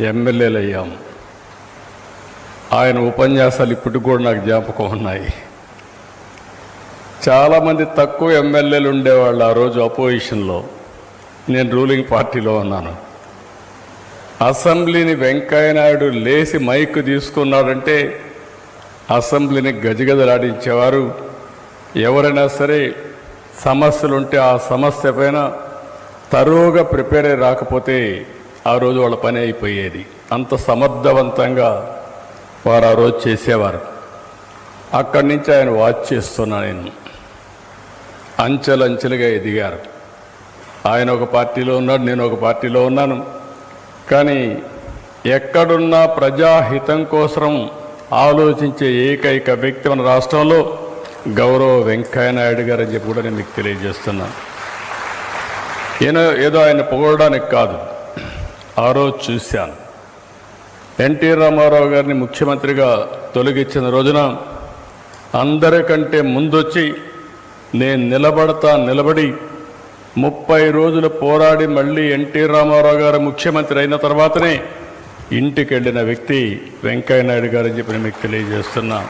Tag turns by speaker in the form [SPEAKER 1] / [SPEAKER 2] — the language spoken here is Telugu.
[SPEAKER 1] ఎమ్మెల్యేలు అయ్యాం ఆయన ఉపన్యాసాలు ఇప్పటికి కూడా నాకు జ్ఞాపకం ఉన్నాయి. చాలామంది తక్కువ ఎమ్మెల్యేలు ఉండేవాళ్ళు ఆ రోజు అపోజిషన్లో. నేను రూలింగ్ పార్టీలో ఉన్నాను. అసెంబ్లీని వెంకయ్యనాయుడు లేచి మైక్ తీసుకున్నాడంటే అసెంబ్లీని గజగజలాడించేవారు. ఎవరైనా సరే సమస్యలుంటే ఆ సమస్య పైన తరువుగా ప్రిపేర్ అయి రాకపోతే ఆ రోజు వాళ్ళ పని అయిపోయేది. అంత సమర్థవంతంగా వారు ఆ రోజు చేసేవారు. అక్కడి నుంచి ఆయన వాచ్ చేస్తున్నా నేను. అంచెలంచెలుగా ఎదిగారు. ఆయన ఒక పార్టీలో ఉన్నాడు నేను ఒక పార్టీలో ఉన్నాను. కానీ ఎక్కడున్నా ప్రజాహితం కోసం ఆలోచించే ఏకైక వ్యక్తి మన రాష్ట్రంలో గౌరవ వెంకయ్యనాయుడు గారు అని చెప్పి కూడా నేను మీకు తెలియజేస్తున్నాను ఏదో ఏదో ఆయన పొగడడానికి కాదు. ఆ రోజు చూశాను. ఎన్టీ రామారావు గారిని ముఖ్యమంత్రిగా తొలగించిన రోజున అందరికంటే ముందొచ్చి నేను నిలబడతా నిలబడి ముప్పై రోజులు పోరాడి మళ్ళీ ఎన్టీ రామారావు గారు ముఖ్యమంత్రి అయిన తర్వాతనే ఇంటికి వెళ్ళిన వ్యక్తి వెంకయ్యనాయుడు గారని చెప్పి మీకు తెలియజేస్తున్నా.